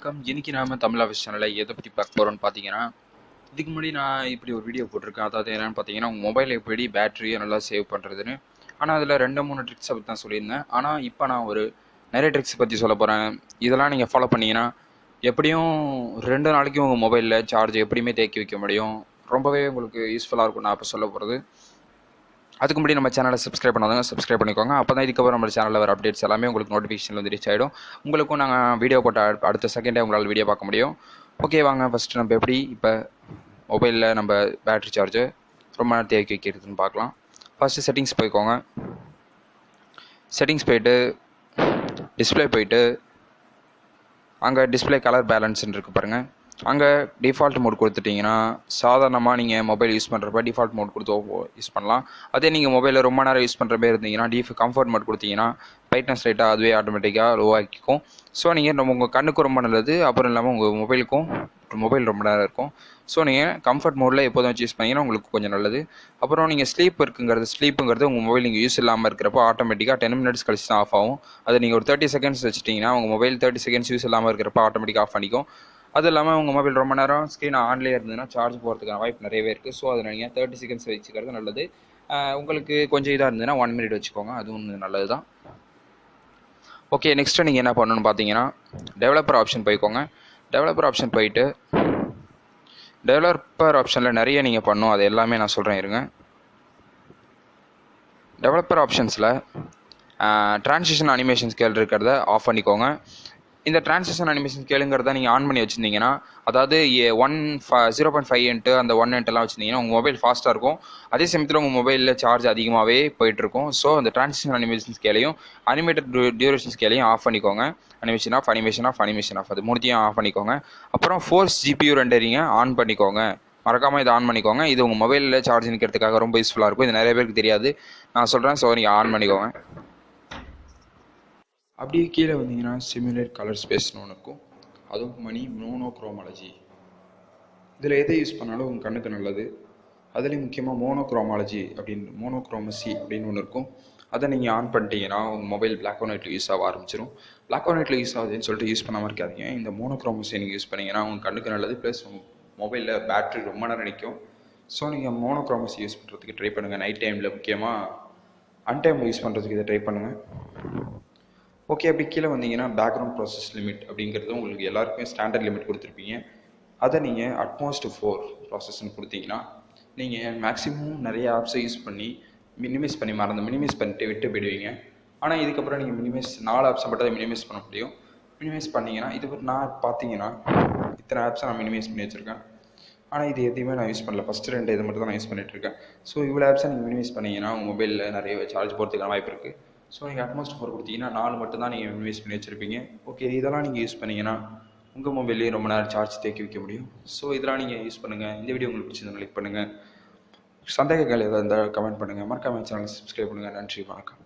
வணக்கம். இன்னைக்கு நாம தமிழ் ஆஃபீஸ் எதை பற்றி பார்க்க போகிறோம்னு பார்த்தீங்கன்னா இதுக்கு முன்னாடி நான் இப்படி ஒரு வீடியோ போட்டிருக்கேன். அதாவது என்னென்னு பார்த்தீங்கன்னா உங்கள் மொபைல் எப்படி பேட்டரியை நல்லா சேவ் பண்ணுறதுன்னு ஆனால் அதில் ரெண்டு மூணு ட்ரிக்ஸை பற்றி தான் சொல்லியிருந்தேன். ஆனால் இப்போ நான் ஒரு நிறைய ட்ரிக்ஸ் பற்றி சொல்ல போகிறேன் இதெல்லாம் நீங்கள் ஃபாலோ பண்ணீங்கன்னா எப்படியும் ரெண்டு நாளைக்கு உங்கள் மொபைலில் சார்ஜ் எப்படியுமே தேக்கி வைக்க முடியும். ரொம்பவே உங்களுக்கு யூஸ்ஃபுல்லாக இருக்கும் நான் இப்போ சொல்ல போகிறது அதுக்கு முன்னாடி நம்ம சேனலை சப்ஸ்கிரைப் பண்ணாதவங்க சப்ஸ்கிரைப் பண்ணிக்கோங்க. அப்போ தான் இதுக்கப்புறம் நம்ம சேனலில் வர அப்டேட்ஸ் எல்லாமே உங்களுக்கு நோட்டிஃபிகேஷன் வந்து ரீச் ஆகிடும் உங்களுக்கும் நாங்கள் வீடியோ போட்ட அடுத்த செகண்டே உங்களால் வீடியோ பார்க்க முடியும். ஓகே வாங்க ஃபஸ்ட்டு நம்ம எப்படி இப்போ மொபைலில் நம்ம பேட்ரி சார்ஜு ரொம்ப நேரம் தேக்கி வைக்கிறதுன்னு பார்க்கலாம். ஃபஸ்ட்டு செட்டிங்ஸ் போய்க்கோங்க. செட்டிங்ஸ் போயிட்டு டிஸ்ப்ளே போயிட்டு அங்கே டிஸ்பிளே கலர் பேலன்ஸ்ன்னு இருக்குது பாருங்கள் அங்கே டிஃபால்ட் மோட் கொடுத்துட்டிங்கன்னா சாதாரணமாக நீங்கள் மொபைல் யூஸ் பண்ணுறப்ப டிஃபால்ட் மோட் கொடுத்து யூஸ் பண்ணலாம். அதே நீங்கள் மொபைலில் ரொம்ப நேரம் யூஸ் பண்ணுற மாதிரி இருந்தீங்கன்னா டிஃப் கம்ஃபர்ட் மோட் கொடுத்தீங்கன்னா பிரைட்னஸ் லைட்டாக அதுவே ஆட்டோமேட்டிக்காக லோவாக்கிக்கும் ஸோ நீங்கள் நம்ம உங்கள் கண்ணுக்கு ரொம்ப நல்லது அப்புறம் இல்லாமல் உங்கள் மொபைலுக்கும் மொபைல் ரொம்ப நேரம் இருக்கும். ஸோ நீங்கள் கம்ஃபர்ட் மோடில் எப்போதும் வச்சு யூஸ் பண்ணீங்கன்னா உங்களுக்கு கொஞ்சம் நல்லது. அப்புறம் நீங்கள் ஸ்லீப் இருக்குங்கிறது ஸ்லீப்புங்கிறது உங்கள் மொபைல் நீங்கள் யூஸ் இல்லாமல் இருக்கிறப்போ ஆட்டோமேட்டிக்காக டென் மினிட்ஸ் கழிச்சு தான் ஆஃப் ஆகும். அது நீங்கள் ஒரு தேர்ட்டி செகண்ட்ஸ் வச்சுட்டிங்கன்னா உங்கள் மொபைல் தேர்ட்டி செகண்ட்ஸ் யூஸ் இல்லாமல் இருக்கிறப்ப ஆட்டோமேட்டிக்காக ஆஃப் பண்ணிக்கும். அது இல்லாமல் உங்கள் மொபைல் ரொம்ப நேரம் ஸ்க்ரீன் ஆன்லேயே இருந்ததுன்னா சார்ஜ் போகிறதுக்கான வாய்ப்பு நிறையவே இருக்குது ஸோ அதில் நீங்கள் தேர்ட்டி செகண்ட்ஸ் வச்சுக்கிறது நல்லது. உங்களுக்கு கொஞ்சம் இதாக இருந்ததுன்னா ஒன் மினிட் வச்சுக்கோங்க. அதுவும் நல்லது தான் ஓகே நெக்ஸ்ட்டு நீங்கள் என்ன பண்ணணும்னு பார்த்தீங்கன்னா டெவலப்பர் ஆப்ஷன் போய்க்கோங்க. டெவலப்பர் ஆப்ஷன் போயிட்டு டெவலப்பர் ஆப்ஷனில் நிறைய நீங்கள் பண்ணும். அது எல்லாமே நான் சொல்கிறேன் இருங்க. டெவலப்பர் ஆப்ஷன்ஸில் ட்ரான்சிஷன் அனிமேஷன் ஸ்கேல் இருக்கிறத ஆஃப் பண்ணிக்கோங்க. இந்த டிரான்சிஷன் அனிமேஷன் கேளுங்கிறத நீங்கள் ஆன் பண்ணி வச்சுருந்தீங்கன்னா அதாவது one zero point five into அந்த ஒன் எல்லாம் வச்சுருந்தீங்கன்னா உங்கள் மொபைல் ஃபாஸ்ட்டாக இருக்கும். அதே சமயத்தில் உங்கள் மொபைலில் சார்ஜ் அதிகமாகவே போயிட்டுருக்கும் ஸோ அந்த டிரான்சிஷன் அனிமேஷன் ஸ்கேலையும் அனிமேட்டட் டியூரேஷன் ஸ்கேலையும் ஆஃப் பண்ணிக்கோங்க. Animation off animation off animation off அது மூணுத்தையும் ஆஃப் பண்ணிக்கோங்க. அப்புறம் ஃபோர்ஸ் ஜிபியூ ரெண்டரிங்க ஆன் பண்ணிக்கோங்க. மறக்காமல் இதை ஆன் பண்ணிக்கோங்க. இது உங்கள் மொபைலில் சார்ஜ் நிற்கிறதுக்காக ரொம்ப யூஸ்ஃபுல்லாக இருக்கும். இது நிறைய பேருக்கு தெரியாது. நான் சொல்கிறேன் ஸோ நீங்கள் ஆன் பண்ணிக்கோங்க. அப்படியே கீழே வந்தீங்கன்னா சிமுலேட் கலர் ஸ்பேஸ்னு ஒன்று இருக்கும். அதுவும் மணி மோனோக்ரோமாலஜி இதில் எதை யூஸ் பண்ணாலும் உங்கள் கண்ணுக்கு நல்லது. அதுலேயும் முக்கியமாக மோனோக்ரோமாலஜி அப்படின்னு மோனோக்ரோமசி அப்படின்னு ஒன்று இருக்கும். அதை நீங்கள் ஆன் பண்ணிட்டீங்கன்னா உங்கள் மொபைல் பிளாக் அண்ட் ஒயிட்டில் யூஸ் ஆக ஆரம்பிச்சிடும் பிளாக் அண்ட் ஒயிட்டில் யூஸ் ஆகுதுன்னு சொல்லிட்டு யூஸ் பண்ணாமல் இருக்காதீங்க. இந்த மோனோக்ரோமசி நீங்கள் யூஸ் பண்ணீங்கன்னா உங்கள் கண்ணுக்கு நல்லது ப்ளஸ் உங்கள் மொபைலில் பேட்ரி ரொம்ப நேரம் நிற்கும் ஸோ நீங்கள் மோனோக்ரோமசி யூஸ் பண்ணுறதுக்கு ட்ரை பண்ணுங்கள் நைட் டைமில் முக்கியமாக அன்டைமில் யூஸ் பண்ணுறதுக்கு இதை ட்ரை பண்ணுங்கள் ஓகே அப்படி கீழே வந்தீங்கன்னா பேக்ரவுண்ட் ப்ராசஸ் லிமிட் அப்படிங்கிறது உங்களுக்கு எல்லாருக்குமே ஸ்டாண்டர்ட் லிமிட் கொடுத்துருப்பீங்க. அதை நீங்கள் அட்மோஸ்ட் ஃபோர் ப்ராசஸ்ன்னு கொடுத்தீங்கன்னா நீங்கள் மேக்ஸிமம் நிறைய ஆப்ஸை யூஸ் பண்ணி மினிமைஸ் பண்ணி மறந்து மினிமைஸ் பண்ணிட்டு விட்டு போயிடுவீங்க. ஆனால் இதுக்கப்புறம் நீங்கள் மினிமைஸ் நாலு ஆப்ஸை மட்டும் தான் மினிமைஸ் பண்ண முடியும். மினிமைஸ் பண்ணிங்கன்னா இது நான் பார்த்தீங்கன்னா இத்தனை ஆப்ஸை நான் மினிமைஸ் பண்ணி வச்சுருக்கேன். ஆனால் இது எதையுமே நான் யூஸ் பண்ணல. ஃபஸ்ட்டு ரெண்டு இது மட்டும் தான் நான் யூஸ் பண்ணிகிட்ருக்கேன் இருக்கேன். ஸோ இவ்வளோ ஆப்ஸை நீங்கள் மினிமைஸ் பண்ணிங்கன்னா உங்கள் மொபைலில் நிறைய சார்ஜ் போகிறதுக்கான வாய்ப்பு இருக்குது ஸோ நீங்கள் அட்மாஸ் ஃபோர் கொடுத்தீங்கன்னா நாலு மட்டும் தான் நீங்கள் இன்வெஸ்ட் பண்ணி வச்சுருப்பீங்க. ஓகே இதெல்லாம் நீங்கள் யூஸ் பண்ணீங்கன்னா உங்கள் மொபைல்லேயே ரொம்ப நேரம் சார்ஜ் தேக்கி வைக்க முடியும். ஸோ இதெல்லாம் நீங்கள் யூஸ் பண்ணுங்கள் இந்த வீடியோ உங்களுக்கு பிடிச்சிருந்தா லைக் பண்ணுங்கள் சந்தேகங்கள் ஏதாவது இருந்தால் கமெண்ட் பண்ணுங்கள் மறக்காம சேனல் சப்ஸ்கிரைப் பண்ணுங்கள் நன்றி வணக்கம்.